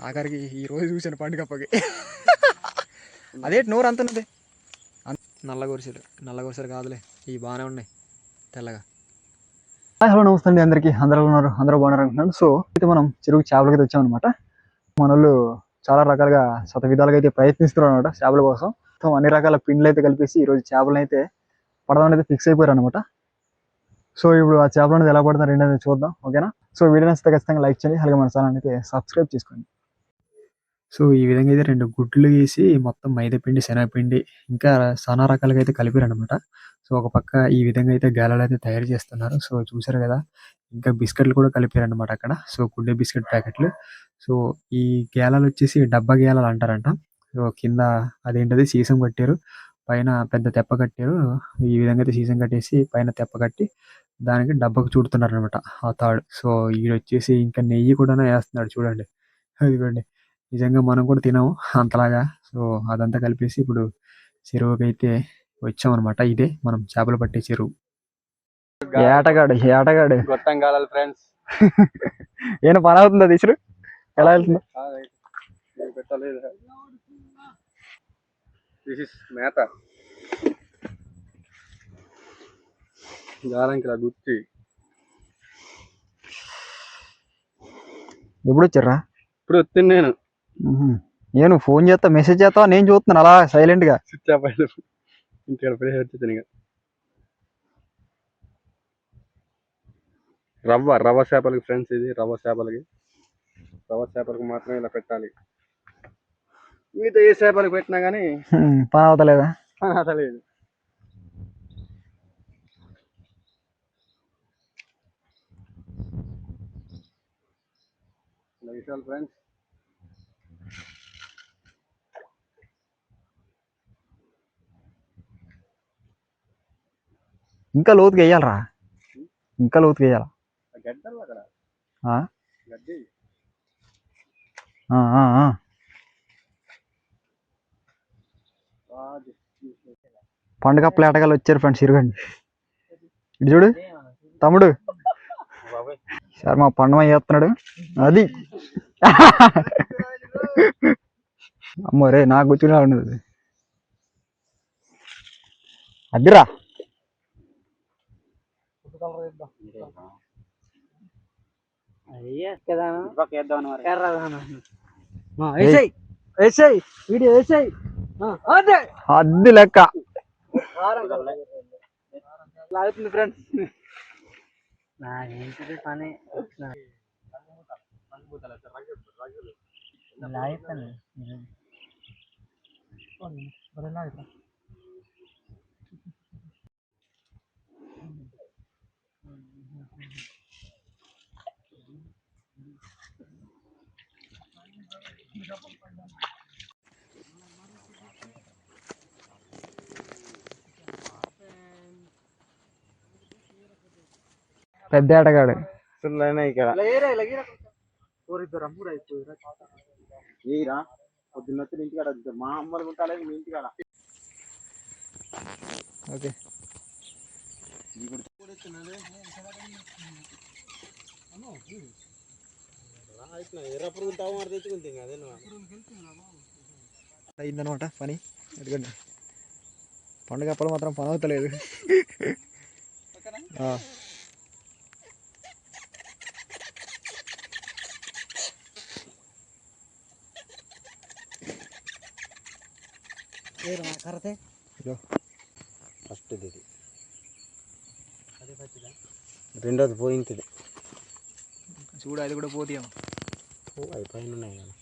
ఆఖరికి ఈ రోజు చూసాను పండుగప్పకి అదే నోరు అంత ఉన్నది నల్ల గొరిసెలు నల్ల గొరిసెలు కాదులే ఇవి బాగానే ఉన్నాయి తెల్లగా. హాయ్ హలో నమస్తే అండి అందరికీ. అందరూ ఉన్నారు? అందరూ బాగున్నారు అనుకుంటున్నాను. సో అయితే మనం చెరువు చేపలకి అయితే వచ్చామన్నమాట. మన వాళ్ళు చాలా రకాలుగా శత విధాలుగా అయితే ప్రయత్నిస్తున్నారు అనమాట చేపల కోసం. మొత్తం అన్ని రకాల పిండ్లు అయితే కలిపేసి ఈరోజు చేపలను అయితే పడదామని అయితే ఫిక్స్ అయిపోయారు అనమాట సో ఇప్పుడు ఆ చేపలు అనేది ఎలా పడుతున్నారు అనేది చూద్దాం ఓకేనా? సో వీడియో నచ్చితే ఖచ్చితంగా లైక్ చేయండి అలాగే మన ఛానల్ అయితే సబ్స్క్రైబ్ చేసుకోండి. సో ఈ విధంగా అయితే రెండు గుడ్లు వేసి మొత్తం మైదాపిండి శనగపిండి ఇంకా చాలా రకాలుగా అయితే కలిపారు అనమాట సో ఒక పక్క ఈ విధంగా అయితే గాలాలు అయితే తయారు చేస్తున్నారు. సో చూసారు కదా ఇంకా బిస్కెట్లు కూడా కలిపారు అనమాట అక్కడ. సో గుడ్డే బిస్కెట్ ప్యాకెట్లు. సో ఈ గేలాలు వచ్చేసి డబ్బా గేలాలు అంటారంట. సో కింద అదేంటది సీసం కట్టారు. పైన పెద్ద తెప్ప కట్టారు. ఈ విధంగా అయితే సీసం కట్టేసి పైన తెప్ప కట్టి దానికి డబ్బాకు చుడుతున్నారు అనమాట ఆ తాడు. సో ఈడు వచ్చేసి ఇంకా నెయ్యి కూడా వేస్తున్నాడు చూడండి. అదిగోండి నిజంగా మనం కూడా తినాము అంతలాగా. సో అదంతా కలిపేసి ఇప్పుడు చెరువుకి అయితే వచ్చామన్నమాట. ఇదే మనం చేపలు పట్టే చెరువు. ఏటగాడు ఏటగాడు. గొట్టం కాలాలి ఫ్రెండ్స్ ఏమైనా పని అవుతుందా తీసురు ఎలా వెళ్తుందా దిస్ ఇస్ మేత దారానికి ఇలా గుచ్చి ఎప్పుడు వచ్చారా? ఇప్పుడు వచ్చింది నేను. నేను ఫోన్ చేస్తా మెసేజ్ చేస్తావా నేను చూస్తున్నాను అలా సైలెంట్గా. స్విచ్ ఆఫ్ అయిన రవ్వ రవ్వ చేపలకి ఫ్రెండ్స్ ఇది రవ్వ చేపలకి. రవ్వ చేపలకి మాత్రమే ఇలా పెట్టాలి. మిగతా ఏ చేపలకి పెట్టినా కానీ పని అవుతలేదా అసలేదు ఇలా విషయాలు ఫ్రెండ్స్. ఇంకా లోతుగా వేయాలరా ఇంకా లోతుగా వేయాలా గడ్డలు అక్కడ. ఆ? గడ్డి ఆ, ఆ, ఆ. పండుగ ప్లేటగాలు వచ్చారు ఫ్రెండ్స్ ఇరుగండి. ఇటు చూడు తమ్ముడు. సార్ మా పండుగ చేస్తున్నాడు అది. అమ్మో రే నాకు కూర్చుని ఉండదు అదిరా అద్ది లెక్క. లాగుతుంది ఫ్రెండ్స్ నాకేంటిది పని లాగుతాను పెద్ద ఏటగాడు ఇక్కడ. ఏరా? పొద్దున్న వచ్చి ఇంటికాడ మా అమ్మలు ఉంటాలే మీ ఇంటికాడ. ఓకే. అయిందనమాట పని. ఎందుకండి పండుగ అప్పలు మాత్రం పని అవుతలేదు. ఫస్ట్ ఇది. రెండోది పోయింది చూడు అది కూడా పోతీయం. అవి పైన ఉన్నాయి కదా.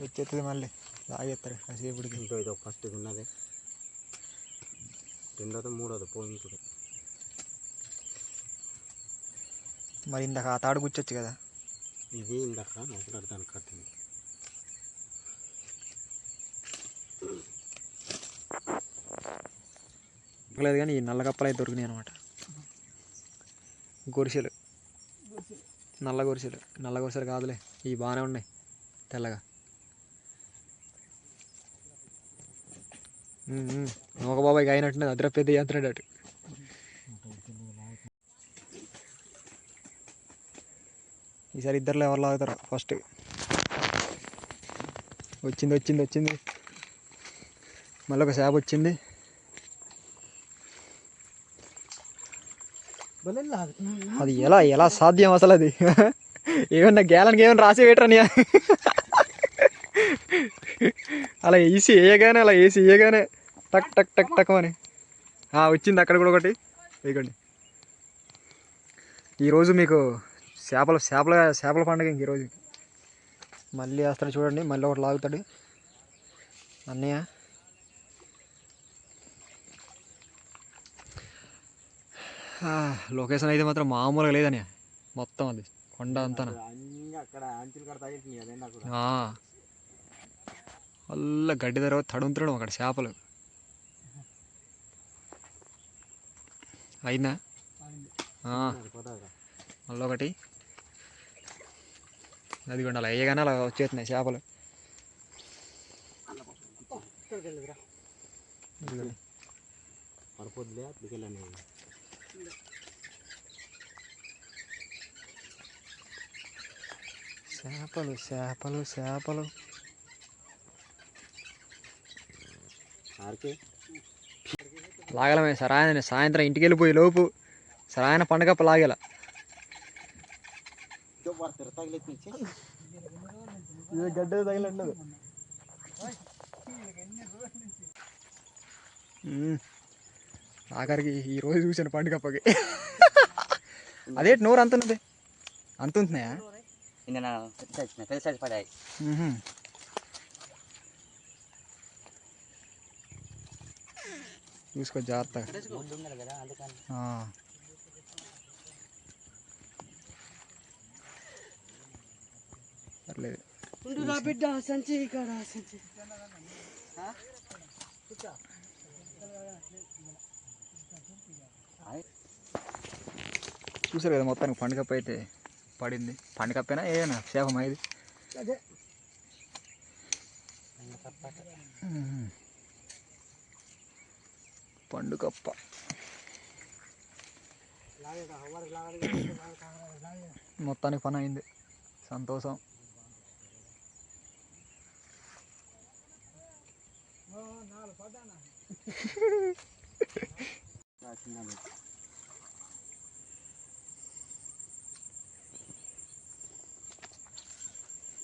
వచ్చేస్తుంది మళ్ళీ. లాగేస్తారు కాసేపటికి. ఇంకో ఇది ఫస్ట్ ఇది ఉన్నది. రెండోది మూడోది పోయింది మరి ఇందాక ఆ తాడు కూర్చోచ్చు కదా. ఇది ఇందాక దానికి కట్టింది. లేదు కానీ ఈ నల్ల కప్పలు అయితే దొరికినాయి అనమాట గొరిసెలు నల్ల గొరిసెలు నల్ల గొరిసెలు కాదులే ఇవి బాగానే ఉన్నాయి తెల్లగా. బాబు బాబాయ్ అయినట్టున్నది అద్ర పెద్ద అంటున్నాడు అటు. ఈసారి ఇద్దరులో ఎవరు లాగుతారు ఫస్ట్ వచ్చింది వచ్చింది వచ్చింది. మళ్ళీ ఒక శాప్ వచ్చింది. అది ఎలా ఎలా సాధ్యం అసలు అది? ఏమన్నా గ్యాలన్కి ఏమన్నా రాసి పెట్టరని అలా వేసి వేయగానే అలా వేసి వేయగానే టక్ టక్ టక్ టక్ అని. వచ్చింది అక్కడ కూడా ఒకటి. ఇదిగోండి ఈరోజు మీకు చేపల చేపల చేపల పండుగ ఇంక ఈరోజు మళ్ళీ వేస్తాడు చూడండి మళ్ళీ ఒకటి లాగుతాడు. అన్నయ్య. లొకేషన్ అయితే మాత్రం మామూలుగా లేదని మొత్తం అది కొండ అంతా వల్ల గడ్డి తర్వాత తడుంతున్నాడు అక్కడ చేపలు. అయిందా? మళ్ళీ ఒకటి అది కూడా అలా వేయగానే అలా వచ్చేస్తున్నాయి చేపలు. చేపలు చేపలు చేపలు. లాగలమే సరాయన సాయంత్రం ఇంటికి వెళ్ళిపోయి లోపు సరాయన పండగప్ప లాగేలా. గడ్డ తగిలట్లేదు ఆఖరికి ఈ రోజు చూసిన పండుగప్పకి అదే నోరు అంత ఉన్నది అంత ఉంటున్నాయా నిన్న పెద్ద సైజు పడాయి మ్మ్హ. చూసుకో జాగ్రత్తగా ముందు ఉన్నారు కదా అందుకని ఆ. పర్లేదు. బిడ్డ సంచి ఇక్కడ సంచి. చూసారు కదా మొత్తానికి పండుగప్ప అయితే పడింది. పండుగప్పైనా ఏదైనా ఇది? మ్మ్. పండుగప్ప మొత్తానికి పని అయింది. సంతోషం.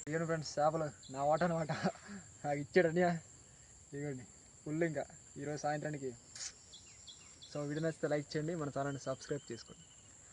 ఇదిగోండి ఫ్రెండ్స్ చేపలు నా వాట అనమాట నాకు ఇచ్చాడని ఇదిగోండి ఫుల్ ఇంకా. ఈరోజు సాయంత్రానికి. సో వీడియో నచ్చితే లైక్ చేయండి మన ఛానల్ని సబ్స్క్రైబ్ చేసుకోండి.